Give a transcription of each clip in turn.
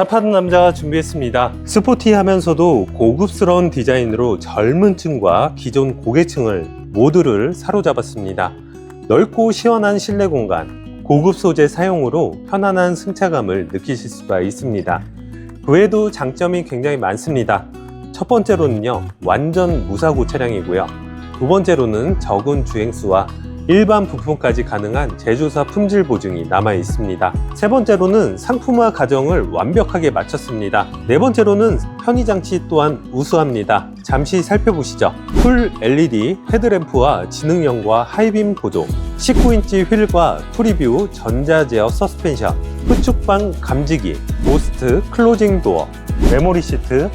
차 파는 남자가 준비했습니다. 스포티하면서도 고급스러운 디자인으로 젊은 층과 기존 고계층을 모두를 사로잡았습니다. 넓고 시원한 실내 공간, 고급 소재 사용으로 편안한 승차감을 느끼실 수가 있습니다. 그 외에도 장점이 굉장히 많습니다. 첫 번째로는요, 완전 무사고 차량이고요. 두 번째로는 적은 주행수와 일반 부품까지 가능한 제조사 품질 보증이 남아 있습니다. 세 번째로는 상품화 과정을 완벽하게 마쳤습니다. 네 번째로는 편의 장치 또한 우수합니다. 잠시 살펴보시죠. 풀 LED 헤드램프와 지능형과 하이빔 보조, 19인치 휠과 프리뷰 전자 제어 서스펜션, 후축방 감지기, 고스트 클로징 도어, 메모리 시트,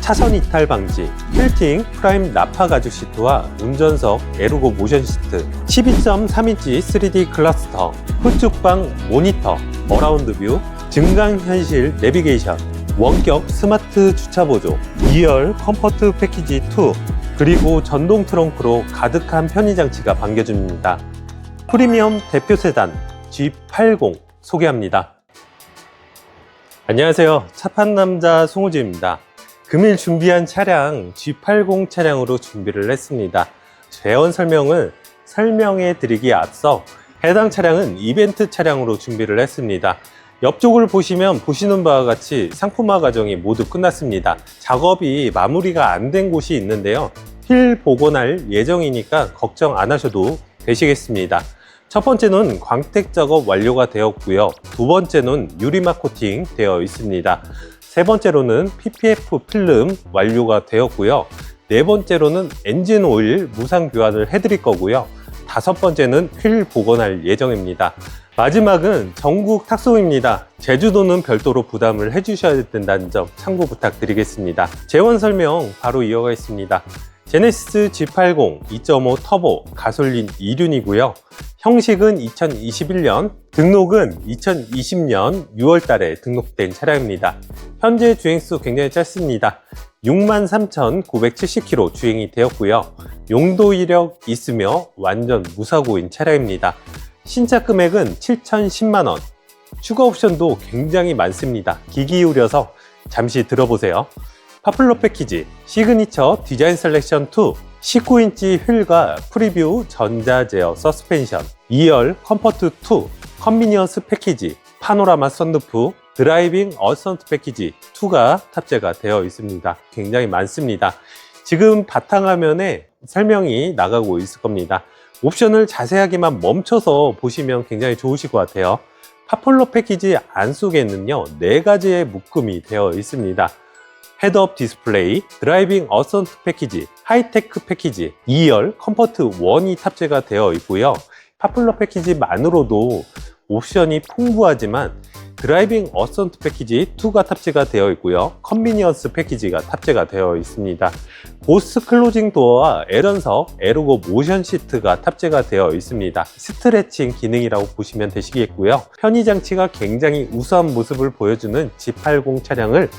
차선 이탈 방지, 퀼팅 프라임 나파 가죽 시트와 운전석 에르고 모션 시트, 12.3인치 3D 클러스터, 후축방 모니터, 어라운드 뷰, 증강현실 내비게이션, 원격 스마트 주차 보조, 2열 컴포트 패키지 2, 그리고 전동 트렁크로 가득한 편의 장치가 반겨줍니다. 프리미엄 대표 세단 G80 소개합니다. 안녕하세요. 차판 남자 송우지입니다. 금일 준비한 차량 G80 차량으로 준비를 했습니다. 재원 설명을 설명해 드리기에 앞서 해당 차량은 이벤트 차량으로 준비를 했습니다. 옆쪽을 보시면 보시는 바와 같이 상품화 과정이 모두 끝났습니다. 작업이 마무리가 안 된 곳이 있는데요. 휠 복원할 예정이니까 걱정 안 하셔도 되시겠습니다. 첫 번째는 광택 작업 완료가 되었고요. 두 번째는 유리막 코팅 되어 있습니다. 세 번째로는 PPF 필름 완료가 되었고요. 네 번째로는 엔진 오일 무상 교환을 해드릴 거고요. 다섯 번째는 휠 복원할 예정입니다. 마지막은 전국 탁송입니다. 제주도는 별도로 부담을 해주셔야 된다는 점 참고 부탁드리겠습니다. 재원 설명 바로 이어가겠습니다. 제네시스 G80 2.5 터보 가솔린 2륜이고요. 형식은 2021년, 등록은 2020년 6월 달에 등록된 차량입니다. 현재 주행수 굉장히 짧습니다. 63,970km 주행이 되었고요. 용도 이력 있으며 완전 무사고인 차량입니다. 신차 금액은 7,010만원. 추가 옵션도 굉장히 많습니다. 귀 기울여서 잠시 들어보세요. 파플러 패키지, 시그니처 디자인 셀렉션 2, 19인치 휠과 프리뷰 전자 제어 서스펜션, 2열 컴포트 2, 컨비니언스 패키지, 파노라마 썬루프, 드라이빙 어선트 패키지 2가 탑재가 되어 있습니다. 굉장히 많습니다. 지금 바탕화면에 설명이 나가고 있을 겁니다. 옵션을 자세하게만 멈춰서 보시면 굉장히 좋으실 것 같아요. 파폴로 패키지 안속에는요, 네 가지의 묶음이 되어 있습니다. 헤드업 디스플레이, 드라이빙 어선트 패키지, 하이테크 패키지, 2열 컴포트 1이 탑재가 되어 있고요. 파플러 패키지만으로도 옵션이 풍부하지만 드라이빙 어선트 패키지 2가 탑재가 되어 있고요. 컨비니언스 패키지가 탑재가 되어 있습니다. 보스 클로징 도어와 에런석, 에르고 모션 시트가 탑재가 되어 있습니다. 스트레칭 기능이라고 보시면 되시겠고요. 편의 장치가 굉장히 우수한 모습을 보여주는 G80 차량을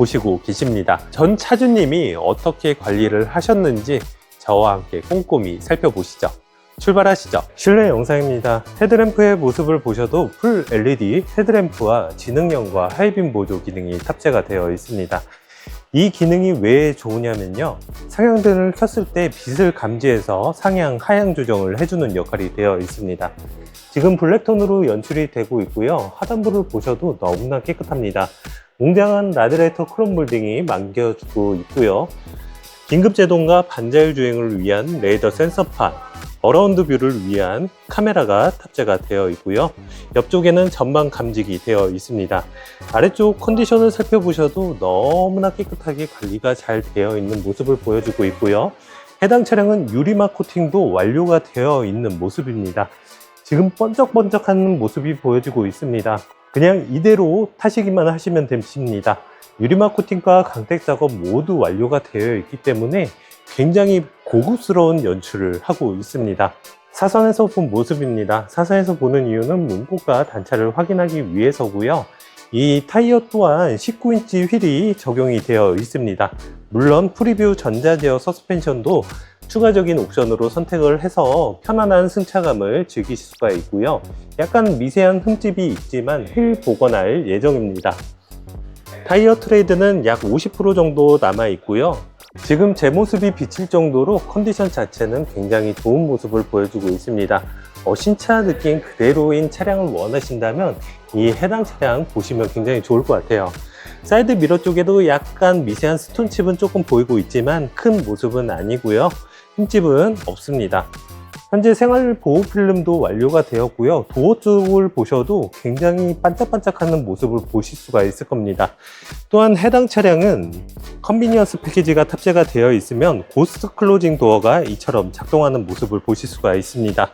보시고 계십니다. 전 차주님이 어떻게 관리를 하셨는지 저와 함께 꼼꼼히 살펴보시죠. 출발하시죠. 실내 영상입니다. 헤드램프의 모습을 보셔도 풀 LED 헤드램프와 지능형과 하이빔 보조 기능이 탑재가 되어 있습니다. 이 기능이 왜 좋으냐면요. 상향등을 켰을 때 빛을 감지해서 상향, 하향 조정을 해주는 역할이 되어 있습니다. 지금 블랙톤으로 연출이 되고 있고요. 하단부를 보셔도 너무나 깨끗합니다. 웅장한 라디레이터 크롬 몰딩이 만겨주고 있고요. 긴급 제동과 반자율 주행을 위한 레이더 센서판, 어라운드 뷰를 위한 카메라가 탑재가 되어 있고요. 옆쪽에는 전방 감지기 되어 있습니다. 아래쪽 컨디션을 살펴보셔도 너무나 깨끗하게 관리가 잘 되어 있는 모습을 보여주고 있고요. 해당 차량은 유리막 코팅도 완료가 되어 있는 모습입니다. 지금 번쩍번쩍하는 모습이 보여지고 있습니다. 그냥 이대로 타시기만 하시면 됩니다. 유리막 코팅과 강택 작업 모두 완료가 되어 있기 때문에 굉장히 고급스러운 연출을 하고 있습니다. 사선에서 본 모습입니다. 사선에서 보는 이유는 문콕과 단차를 확인하기 위해서고요. 이 타이어 또한 19인치 휠이 적용이 되어 있습니다. 물론 프리뷰 전자제어 서스펜션도 추가적인 옵션으로 선택을 해서 편안한 승차감을 즐기실 수가 있고요. 약간 미세한 흠집이 있지만 휠 복원할 예정입니다. 타이어 트레이드는 약 50% 정도 남아 있고요. 지금 제 모습이 비칠 정도로 컨디션 자체는 굉장히 좋은 모습을 보여주고 있습니다. 어, 신차 느낌 그대로인 차량을 원하신다면 이 해당 차량 보시면 굉장히 좋을 것 같아요. 사이드 미러 쪽에도 약간 미세한 스톤칩은 조금 보이고 있지만 큰 모습은 아니고요. 흠집은 없습니다. 현재 생활 보호 필름도 완료가 되었고요. 도어 쪽을 보셔도 굉장히 반짝반짝하는 모습을 보실 수가 있을 겁니다. 또한 해당 차량은 컨비니언스 패키지가 탑재가 되어 있으면 고스트 클로징 도어가 이처럼 작동하는 모습을 보실 수가 있습니다.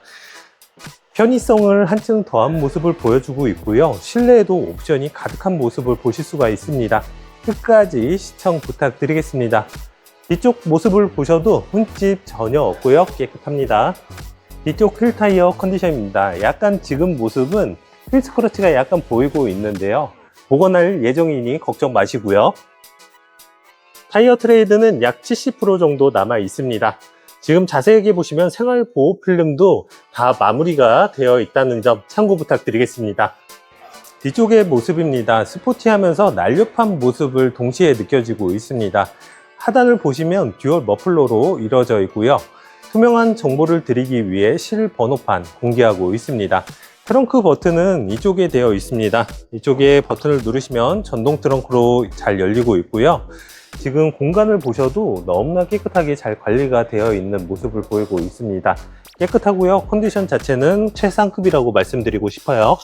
편의성을 한층 더한 모습을 보여주고 있고요. 실내에도 옵션이 가득한 모습을 보실 수가 있습니다. 끝까지 시청 부탁드리겠습니다. 뒤쪽 모습을 보셔도 흠집 전혀 없고요. 깨끗합니다. 뒤쪽 휠 타이어 컨디션입니다. 약간 지금 모습은 휠 스크러치가 약간 보이고 있는데요. 복원할 예정이니 걱정 마시고요. 타이어 트레이드는 약 70% 정도 남아 있습니다. 지금 자세하게 보시면 생활 보호 필름도 다 마무리가 되어 있다는 점 참고 부탁드리겠습니다. 뒤쪽의 모습입니다. 스포티하면서 날렵한 모습을 동시에 느껴지고 있습니다. 하단을 보시면 듀얼 머플러로 이루어져 있고요. 투명한 정보를 드리기 위해 실 번호판 공개하고 있습니다. 트렁크 버튼은 이쪽에 되어 있습니다. 이쪽에 버튼을 누르시면 전동 트렁크로 잘 열리고 있고요. 지금 공간을 보셔도 너무나 깨끗하게 잘 관리가 되어 있는 모습을 보이고 있습니다. 깨끗하고요. 컨디션 자체는 최상급이라고 말씀드리고 싶어요.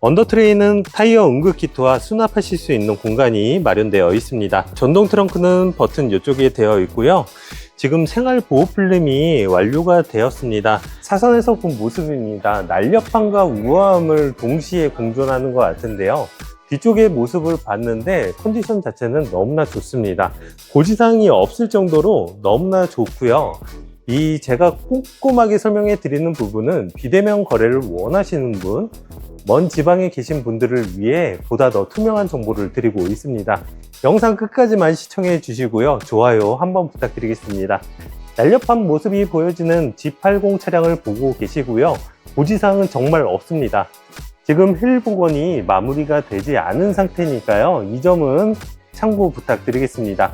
언더트레이는 타이어 응급 키트와 수납하실 수 있는 공간이 마련되어 있습니다. 전동 트렁크는 버튼 이쪽에 되어 있고요. 지금 생활 보호 필름이 완료가 되었습니다. 사선에서 본 모습입니다. 날렵함과 우아함을 동시에 공존하는 것 같은데요. 뒤쪽의 모습을 봤는데 컨디션 자체는 너무나 좋습니다. 고지사항이 없을 정도로 너무나 좋고요. 이 제가 꼼꼼하게 설명해 드리는 부분은 비대면 거래를 원하시는 분, 먼 지방에 계신 분들을 위해 보다 더 투명한 정보를 드리고 있습니다. 영상 끝까지만 시청해 주시고요. 좋아요 한번 부탁드리겠습니다. 날렵한 모습이 보여지는 G80 차량을 보고 계시고요. 고지사항은 정말 없습니다. 지금 휠 복원이 마무리가 되지 않은 상태니까요. 이 점은 참고 부탁드리겠습니다.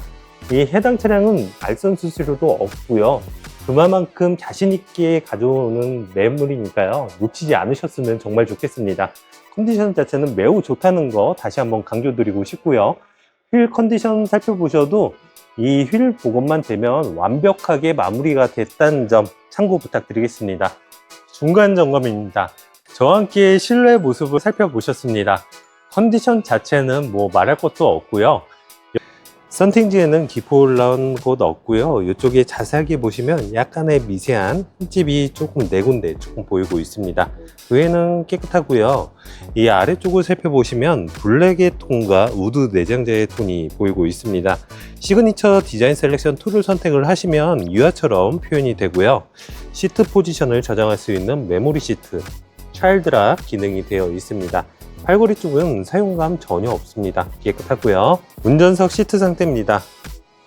이 해당 차량은 알선 수수료도 없고요. 그만큼 자신있게 가져오는 매물이니까요. 놓치지 않으셨으면 정말 좋겠습니다. 컨디션 자체는 매우 좋다는 거 다시 한번 강조드리고 싶고요. 휠 컨디션 살펴보셔도 이 휠 복원만 되면 완벽하게 마무리가 됐다는 점 참고 부탁드리겠습니다. 중간 점검입니다. 저와 함께 실내 모습을 살펴보셨습니다. 컨디션 자체는 뭐 말할 것도 없고요. 선팅지에는 기포 올라온 곳 없고요. 이쪽에 자세하게 보시면 약간의 미세한 흠집이 조금 네 군데 조금 보이고 있습니다. 그 외에는 깨끗하고요. 이 아래쪽을 살펴보시면 블랙의 톤과 우드 내장재의 톤이 보이고 있습니다. 시그니처 디자인 셀렉션 툴을 선택을 하시면 유아처럼 표현이 되고요. 시트 포지션을 저장할 수 있는 메모리 시트, 차일드락 기능이 되어 있습니다. 팔걸이 쪽은 사용감 전혀 없습니다. 깨끗하고요. 운전석 시트 상태입니다.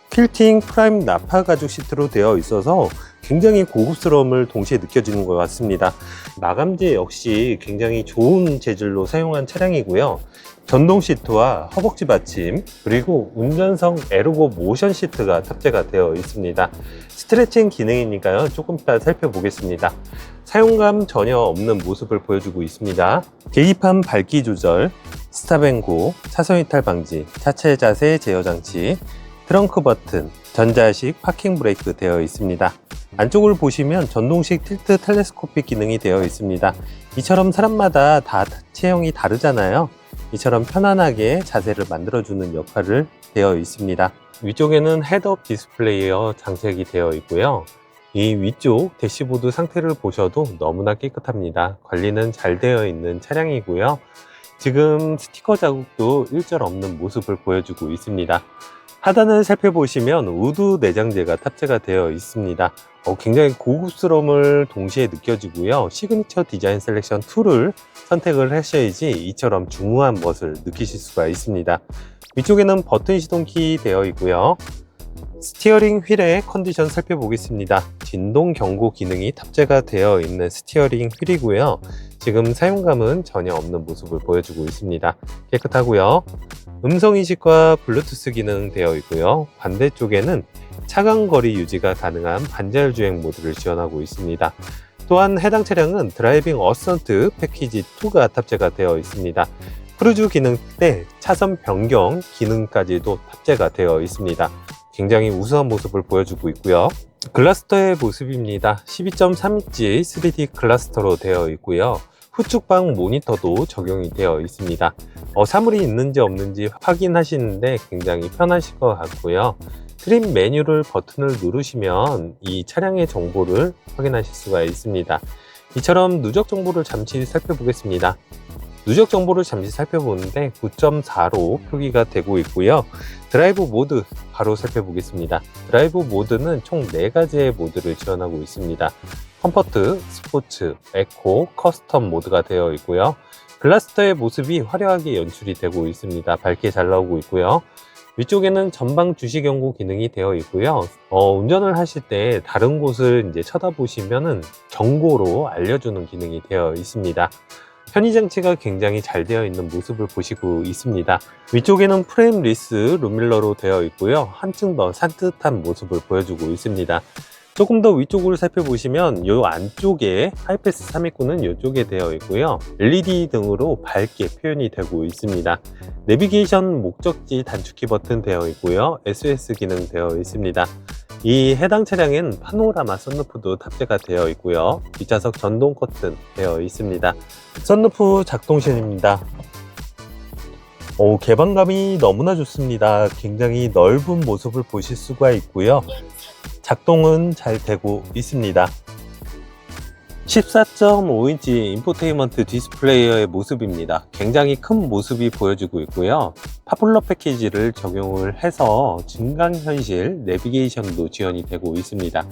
퀼팅 프라임 나파 가죽 시트로 되어 있어서 굉장히 고급스러움을 동시에 느껴지는 것 같습니다. 마감재 역시 굉장히 좋은 재질로 사용한 차량이고요. 전동 시트와 허벅지 받침 그리고 운전석 에르고 모션 시트가 탑재가 되어 있습니다. 스트레칭 기능이니까요. 조금 이따 살펴보겠습니다. 사용감 전혀 없는 모습을 보여주고 있습니다. 계기판 밝기 조절, 스탑앤고, 차선 이탈 방지, 차체 자세 제어 장치, 트렁크 버튼, 전자식 파킹 브레이크 되어 있습니다. 안쪽을 보시면 전동식 틸트 텔레스코픽 기능이 되어 있습니다. 이처럼 사람마다 다 체형이 다르잖아요. 이처럼 편안하게 자세를 만들어주는 역할을 되어 있습니다. 위쪽에는 헤드업 디스플레이어 장착이 되어 있고요. 이 위쪽 대시보드 상태를 보셔도 너무나 깨끗합니다. 관리는 잘 되어 있는 차량이고요. 지금 스티커 자국도 일절 없는 모습을 보여주고 있습니다. 하단을 살펴보시면 우드 내장재가 탑재가 되어 있습니다. 어, 굉장히 고급스러움을 동시에 느껴지고요. 시그니처 디자인 셀렉션 2를 선택을 하셔야지 이처럼 중후한 멋을 느끼실 수가 있습니다. 위쪽에는 버튼 시동키 되어 있고요. 스티어링 휠의 컨디션 살펴보겠습니다. 진동 경고 기능이 탑재가 되어 있는 스티어링 휠이고요. 지금 사용감은 전혀 없는 모습을 보여주고 있습니다. 깨끗하고요. 음성 인식과 블루투스 기능 되어 있고요. 반대쪽에는 차간 거리 유지가 가능한 반자율 주행 모드를 지원하고 있습니다. 또한 해당 차량은 드라이빙 어선트 패키지 2가 탑재가 되어 있습니다. 크루즈 기능 때 차선 변경 기능까지도 탑재가 되어 있습니다. 굉장히 우수한 모습을 보여주고 있고요. 글라스터의 모습입니다. 12.3인치 3D 클러스터로 되어 있고요. 후측방 모니터도 적용이 되어 있습니다. 어, 사물이 있는지 없는지 확인하시는데 굉장히 편하실 것 같고요. 트림 메뉴를 버튼을 누르시면 이 차량의 정보를 확인하실 수가 있습니다. 이처럼 누적 정보를 잠시 살펴보겠습니다. 누적 정보를 잠시 살펴보는데 9.4로 표기가 되고 있고요. 드라이브 모드 바로 살펴보겠습니다. 드라이브 모드는 총 4가지의 모드를 지원하고 있습니다. 컴포트, 스포츠, 에코, 커스텀 모드가 되어 있고요. 글라스터의 모습이 화려하게 연출이 되고 있습니다. 밝게 잘 나오고 있고요. 위쪽에는 전방 주시 경고 기능이 되어 있고요. 어, 운전을 하실 때 다른 곳을 이제 쳐다보시면은 경고로 알려주는 기능이 되어 있습니다. 편의 장치가 굉장히 잘 되어 있는 모습을 보시고 있습니다. 위쪽에는 프레임 리스 룸밀러로 되어 있고요. 한층 더 산뜻한 모습을 보여주고 있습니다. 조금 더 위쪽으로 살펴보시면 이 안쪽에 하이패스 329는 이쪽에 되어 있고요. LED 등으로 밝게 표현이 되고 있습니다. 내비게이션 목적지 단축키 버튼 되어 있고요. SOS 기능 되어 있습니다. 이 해당 차량엔 파노라마 썬루프도 탑재가 되어 있고요. 뒷좌석 전동 커튼 되어 있습니다. 썬루프 작동신입니다. 오, 개방감이 너무나 좋습니다. 굉장히 넓은 모습을 보실 수가 있고요. 작동은 잘 되고 있습니다. 14.5인치 인포테인먼트 디스플레이어의 모습입니다. 굉장히 큰 모습이 보여지고 있고요. 파플러 패키지를 적용을 해서 증강현실 내비게이션도 지원이 되고 있습니다.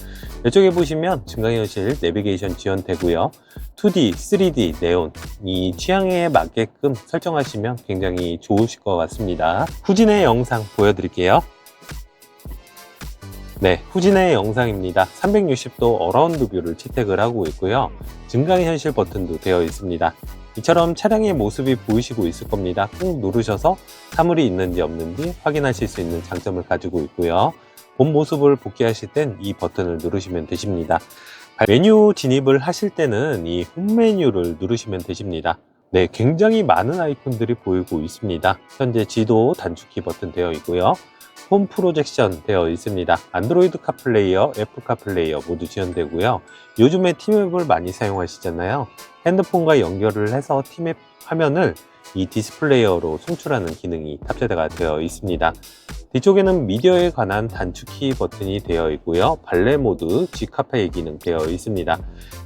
이쪽에 보시면 증강현실 내비게이션 지원되고요. 2D, 3D, 네온 이 취향에 맞게끔 설정하시면 굉장히 좋으실 것 같습니다. 후진의 영상 보여드릴게요. 네, 후진의 영상입니다. 360도 어라운드 뷰를 채택을 하고 있고요. 증강현실 버튼도 되어 있습니다. 이처럼 차량의 모습이 보이시고 있을 겁니다. 꾹 누르셔서 사물이 있는지 없는지 확인하실 수 있는 장점을 가지고 있고요. 본 모습을 복귀하실 땐 이 버튼을 누르시면 되십니다. 메뉴 진입을 하실 때는 이 홈 메뉴를 누르시면 되십니다. 네, 굉장히 많은 아이콘들이 보이고 있습니다. 현재 지도 단축키 버튼 되어 있고요. 홈 프로젝션 되어 있습니다. 안드로이드 카플레이어, 애플 카플레이어 모두 지원되고요. 요즘에 티맵을 많이 사용하시잖아요. 핸드폰과 연결을 해서 티맵 화면을 이 디스플레이어로 송출하는 기능이 탑재가 되어 있습니다. 뒤쪽에는 미디어에 관한 단축키 버튼이 되어 있고요. 발레 모드, G카페 기능 되어 있습니다.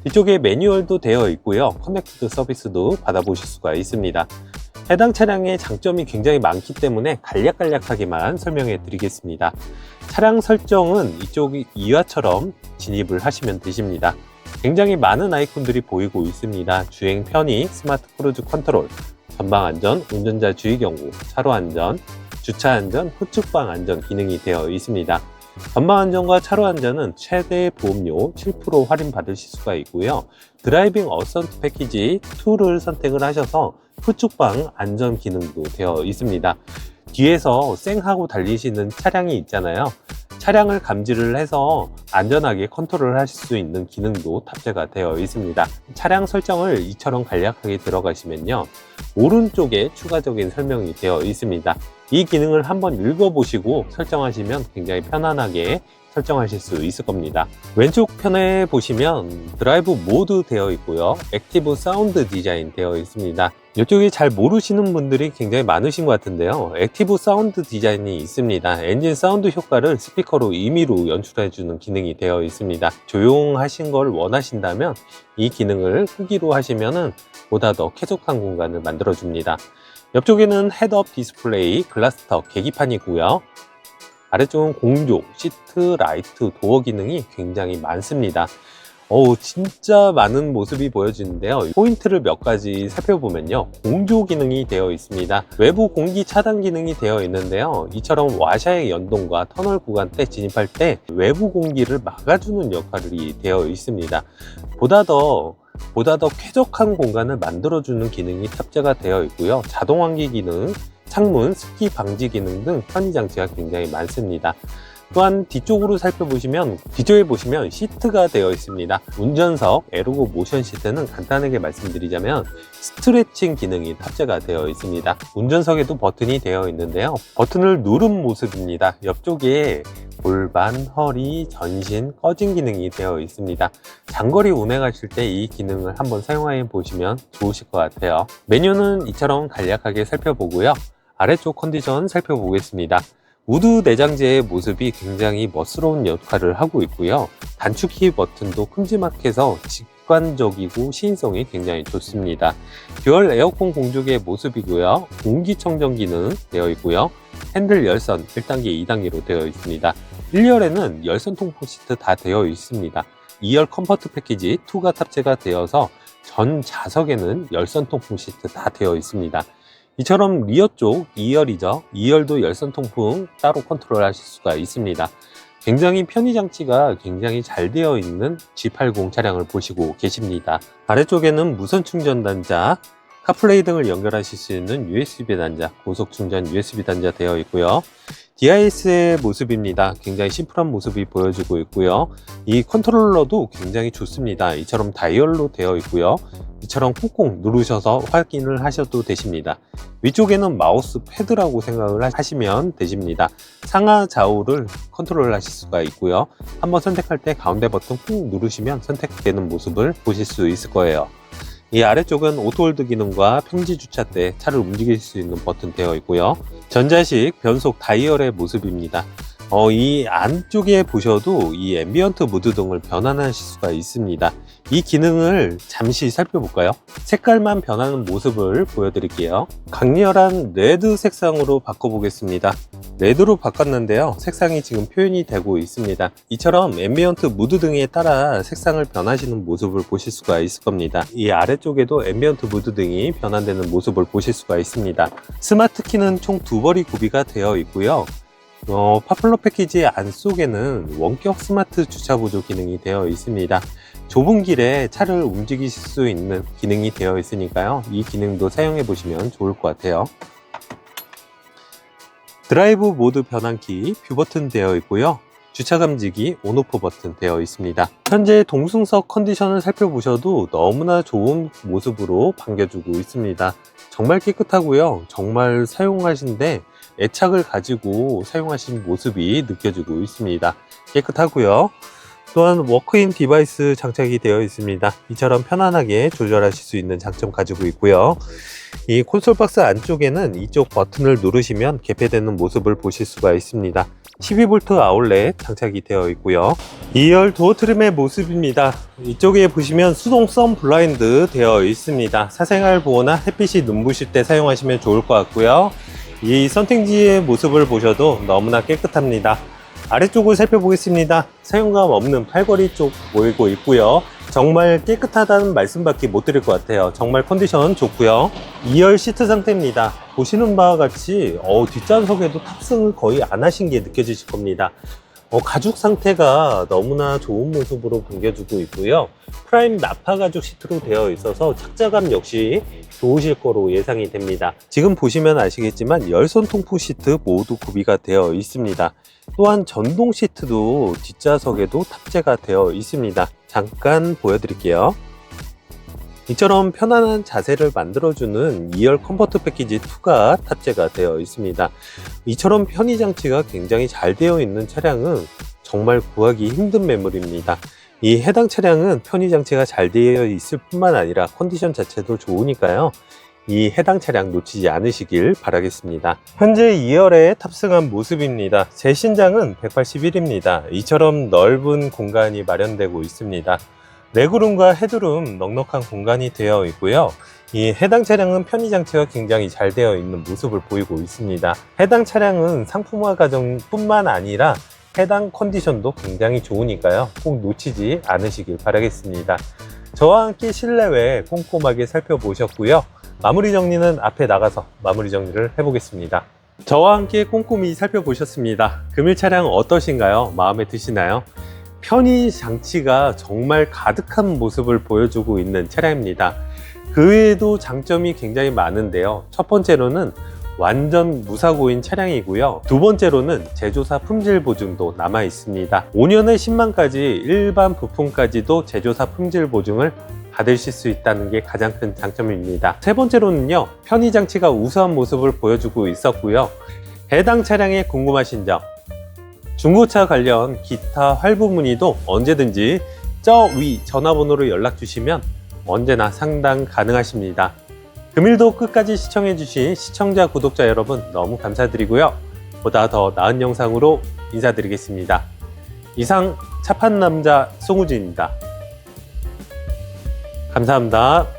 뒤쪽에 매뉴얼도 되어 있고요. 커넥티드 서비스도 받아보실 수가 있습니다. 해당 차량의 장점이 굉장히 많기 때문에 간략간략하게만 설명해 드리겠습니다. 차량 설정은 이쪽 이와처럼 진입을 하시면 되십니다. 굉장히 많은 아이콘들이 보이고 있습니다. 주행 편의, 스마트 크루즈 컨트롤, 전방 안전, 운전자 주의 경고, 차로 안전, 주차 안전, 후측방 안전 기능이 되어 있습니다. 전방 안전과 차로 안전은 최대 보험료 7% 할인 받으실 수가 있고요. 드라이빙 어선트 패키지 2를 선택을 하셔서 후측방 안전 기능도 되어 있습니다. 뒤에서 쌩하고 달리시는 차량이 있잖아요. 차량을 감지를 해서 안전하게 컨트롤 하실 수 있는 기능도 탑재가 되어 있습니다. 차량 설정을 이처럼 간략하게 들어가시면요. 오른쪽에 추가적인 설명이 되어 있습니다. 이 기능을 한번 읽어보시고 설정하시면 굉장히 편안하게 설정하실 수 있을 겁니다. 왼쪽 편에 보시면 드라이브 모드 되어 있고요. 액티브 사운드 디자인 되어 있습니다. 이쪽이 잘 모르시는 분들이 굉장히 많으신 것 같은데요. 액티브 사운드 디자인이 있습니다. 엔진 사운드 효과를 스피커로 임의로 연출해주는 기능이 되어 있습니다. 조용하신 걸 원하신다면 이 기능을 크기로 하시면 보다 더 쾌적한 공간을 만들어줍니다. 옆쪽에는 헤드업 디스플레이, 글라스터, 계기판이고요. 아래쪽은 공조, 시트, 라이트, 도어 기능이 굉장히 많습니다. 어우, 진짜 많은 모습이 보여지는데요. 포인트를 몇 가지 살펴보면요. 공조 기능이 되어 있습니다. 외부 공기 차단 기능이 되어 있는데요. 이처럼 와샤의 연동과 터널 구간 때 진입할 때 외부 공기를 막아주는 역할이 되어 있습니다. 보다 더 보다 더 쾌적한 공간을 만들어주는 기능이 탑재가 되어 있고요. 자동 환기 기능, 창문, 습기 방지 기능 등 편의 장치가 굉장히 많습니다. 또한 뒤쪽으로 살펴보시면 뒤쪽에 보시면 시트가 되어 있습니다. 운전석 에르고 모션 시트는 간단하게 말씀드리자면 스트레칭 기능이 탑재가 되어 있습니다. 운전석에도 버튼이 되어 있는데요. 버튼을 누른 모습입니다. 옆쪽에 골반, 허리, 전신, 꺼진 기능이 되어 있습니다. 장거리 운행하실 때 이 기능을 한번 사용해 보시면 좋으실 것 같아요. 메뉴는 이처럼 간략하게 살펴보고요. 아래쪽 컨디션 살펴보겠습니다. 우드 내장재의 모습이 굉장히 멋스러운 역할을 하고 있고요. 단축키 버튼도 큼지막해서 직관적이고 시인성이 굉장히 좋습니다. 듀얼 에어컨 공조기의 모습이고요. 공기청정 기능 되어 있고요. 핸들 열선 1단계, 2단계로 되어 있습니다. 1열에는 열선 통풍 시트 다 되어 있습니다. 2열 컴포트 패키지 2가 탑재가 되어서 전 좌석에는 열선 통풍 시트 다 되어 있습니다. 이처럼 리어 쪽 2열이죠. 2열도 열선 통풍 따로 컨트롤 하실 수가 있습니다. 굉장히 편의 장치가 굉장히 잘 되어 있는 G80 차량을 보시고 계십니다. 아래쪽에는 무선 충전 단자, 카플레이 등을 연결하실 수 있는 USB 단자, 고속 충전 USB 단자 되어 있고요. DIS의 모습입니다. 굉장히 심플한 모습이 보여지고 있고요. 이 컨트롤러도 굉장히 좋습니다. 이처럼 다이얼로 되어 있고요. 이처럼 꾹꾹 누르셔서 확인을 하셔도 되십니다. 위쪽에는 마우스 패드라고 생각을 하시면 되십니다. 상하 좌우를 컨트롤 하실 수가 있고요. 한번 선택할 때 가운데 버튼 꾹 누르시면 선택되는 모습을 보실 수 있을 거예요. 이 아래쪽은 오토홀드 기능과 평지 주차 때 차를 움직일 수 있는 버튼 되어 있고요. 전자식 변속 다이얼의 모습입니다. 어, 이 안쪽에 보셔도 이 앰비언트 모드 등을 변환하실 수가 있습니다. 이 기능을 잠시 살펴볼까요? 색깔만 변하는 모습을 보여드릴게요. 강렬한 레드 색상으로 바꿔보겠습니다. 레드로 바꿨는데요. 색상이 지금 표현이 되고 있습니다. 이처럼 앰비언트 무드 등에 따라 색상을 변하시는 모습을 보실 수가 있을 겁니다. 이 아래쪽에도 앰비언트 무드 등이 변환되는 모습을 보실 수가 있습니다. 스마트 키는 총 두 벌이 구비가 되어 있고요. 어, 파플러 패키지 안쪽에는 원격 스마트 주차 보조 기능이 되어 있습니다. 좁은 길에 차를 움직이실 수 있는 기능이 되어 있으니까요. 이 기능도 사용해 보시면 좋을 것 같아요. 드라이브 모드 변환키 뷰 버튼 되어 있고요. 주차 감지기 온오프 버튼 되어 있습니다. 현재 동승석 컨디션을 살펴보셔도 너무나 좋은 모습으로 반겨주고 있습니다. 정말 깨끗하고요. 정말 사용하신데 애착을 가지고 사용하신 모습이 느껴지고 있습니다. 깨끗하고요. 또한 워크인 디바이스 장착이 되어 있습니다. 이처럼 편안하게 조절하실 수 있는 장점 가지고 있고요. 이 콘솔 박스 안쪽에는 이쪽 버튼을 누르시면 개폐되는 모습을 보실 수가 있습니다. 12V 아울렛 장착이 되어 있고요. 2열 도어 트림의 모습입니다. 이쪽에 보시면 수동 썬 블라인드 되어 있습니다. 사생활 보호나 햇빛이 눈부실 때 사용하시면 좋을 것 같고요. 이 선택지의 모습을 보셔도 너무나 깨끗합니다. 아래쪽을 살펴보겠습니다. 사용감 없는 팔걸이 쪽 보이고 있고요. 정말 깨끗하다는 말씀밖에 못 드릴 것 같아요. 정말 컨디션 좋고요. 2열 시트 상태입니다. 보시는 바와 같이 어, 뒷좌석에도 탑승을 거의 안 하신 게 느껴지실 겁니다. 어, 가죽 상태가 너무나 좋은 모습으로 반겨주고 있고요. 프라임 나파 가죽 시트로 되어 있어서 착자감 역시 좋으실 거로 예상이 됩니다. 지금 보시면 아시겠지만 열선 통풍 시트 모두 구비가 되어 있습니다. 또한 전동 시트도 뒷좌석에도 탑재가 되어 있습니다. 잠깐 보여드릴게요. 이처럼 편안한 자세를 만들어주는 2열 컴포트 패키지 2가 탑재가 되어 있습니다. 이처럼 편의 장치가 굉장히 잘 되어 있는 차량은 정말 구하기 힘든 매물입니다. 이 해당 차량은 편의 장치가 잘 되어 있을 뿐만 아니라 컨디션 자체도 좋으니까요. 이 해당 차량 놓치지 않으시길 바라겠습니다. 현재 2열에 탑승한 모습입니다. 제 신장은 181입니다. 이처럼 넓은 공간이 마련되고 있습니다. 레그룸과 헤드룸 넉넉한 공간이 되어 있고요. 이 해당 차량은 편의 장치가 굉장히 잘 되어 있는 모습을 보이고 있습니다. 해당 차량은 상품화 과정뿐만 아니라 해당 컨디션도 굉장히 좋으니까요. 꼭 놓치지 않으시길 바라겠습니다. 저와 함께 실내외 꼼꼼하게 살펴보셨고요. 마무리 정리는 앞에 나가서 마무리 정리를 해보겠습니다. 저와 함께 꼼꼼히 살펴보셨습니다. 금일 차량 어떠신가요? 마음에 드시나요? 편의 장치가 정말 가득한 모습을 보여주고 있는 차량입니다. 그 외에도 장점이 굉장히 많은데요. 첫 번째로는 완전 무사고인 차량이고요. 두 번째로는 제조사 품질 보증도 남아 있습니다. 5년에 10만까지 일반 부품까지도 제조사 품질 보증을 받으실 수 있다는 게 가장 큰 장점입니다. 세 번째로는요, 편의 장치가 우수한 모습을 보여주고 있었고요. 해당 차량에 궁금하신 점, 중고차 관련 기타 할부 문의도 언제든지 저 위 전화번호로 연락 주시면 언제나 상담 가능하십니다. 금일도 끝까지 시청해주신 시청자, 구독자 여러분 너무 감사드리고요. 보다 더 나은 영상으로 인사드리겠습니다. 이상 차판 남자 송우진입니다. 감사합니다.